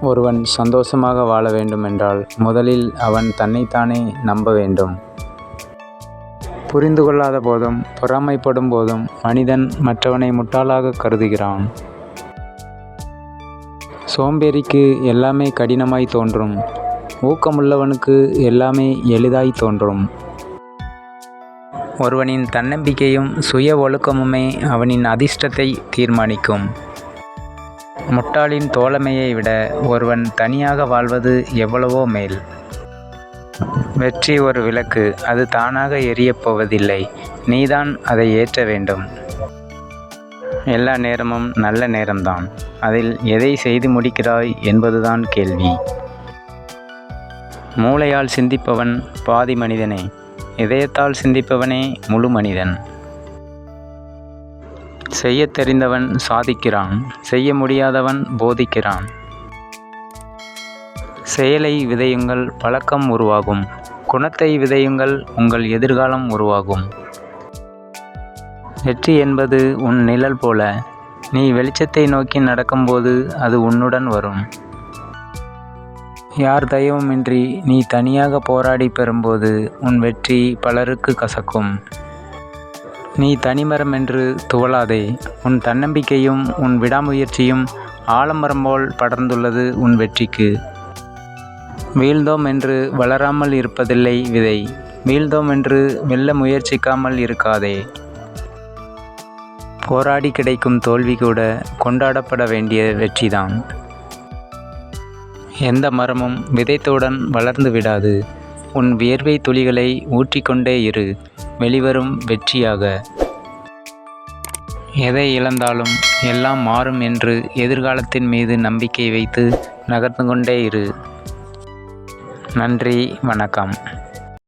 ஒருவன் சந்தோஷமாக வாழ வேண்டுமென்றால் முதலில் அவன் தன்னைத்தானே நம்ப வேண்டும். புரிந்து கொள்ளாத போதும் பொறாமைப்படும் போதும் மனிதன் மற்றவனை முட்டாளாகக் கருதுகிறான். சோம்பேறிக்கு எல்லாமே கடினமாய் தோன்றும். ஊக்கமுள்ளவனுக்கு எல்லாமே எளிதாய்த் தோன்றும். ஒருவனின் தன்னம்பிக்கையும் சுய ஒழுக்கமுமே அவனின் அதிர்ஷ்டத்தை தீர்மானிக்கும். முட்டாளின் தோழமையை விட ஒருவன் தனியாக வாழ்வது எவ்வளவோ மேல். வெற்றி ஒரு விளக்கு. அது தானாக எரியப் போவதில்லை. நீதான் அதை ஏற்ற வேண்டும். எல்லா நேரமும் நல்ல நேரம்தான். அதில் எதை செய்து முடிக்கிறாய் என்பதுதான் கேள்வி. மூளையால் சிந்திப்பவன் பாதி மனிதனே. இதயத்தால் சிந்திப்பவனே முழு மனிதன். செய்யத் தெரிந்தவன் சாதிக்கிறான். செய்ய முடியாதவன் போதிக்கிறான். செயலை விதையுங்கள் பழக்கம் உருவாகும். குணத்தை விதையுங்கள் உங்கள் எதிர்காலம் உருவாகும். வெற்றி என்பது உன் நிழல் போல. நீ வெளிச்சத்தை நோக்கி நடக்கும்போது அது உன்னுடன் வரும். யார் தயவுமின்றி நீ தனியாக போராடிப் பெறும்போது உன் வெற்றி பலருக்கு கசக்கும். நீ தனிமரம் என்று துவளாதே. உன் தன்னம்பிக்கையும் உன் விடாமுயற்சியும் ஆலமரம் போல் படர்ந்துள்ளது உன் வெற்றிக்கு. வீழ்ந்தோம் என்று வளராமல் இருப்பதில்லை விதை. வீழ்ந்தோம் என்று வெல்ல முயற்சிக்காமல் இருக்காதே. போராடிக் கிடைக்கும் தோல்வி கூட கொண்டாடப்பட வேண்டிய வெற்றிதான். எந்த மரமும் விதைத்தவுடன் வளர்ந்து விடாது. உன் வியர்வை துளிகளை ஊற்றிக் கொண்டே இரு. வெளிவரும் வெற்றியாக. எதை இழந்தாலும் எல்லாம் மாறும் என்று எதிர்காலத்தின் மீது நம்பிக்கை வைத்து நகர்ந்து கொண்டே இரு. நன்றி வணக்கம்.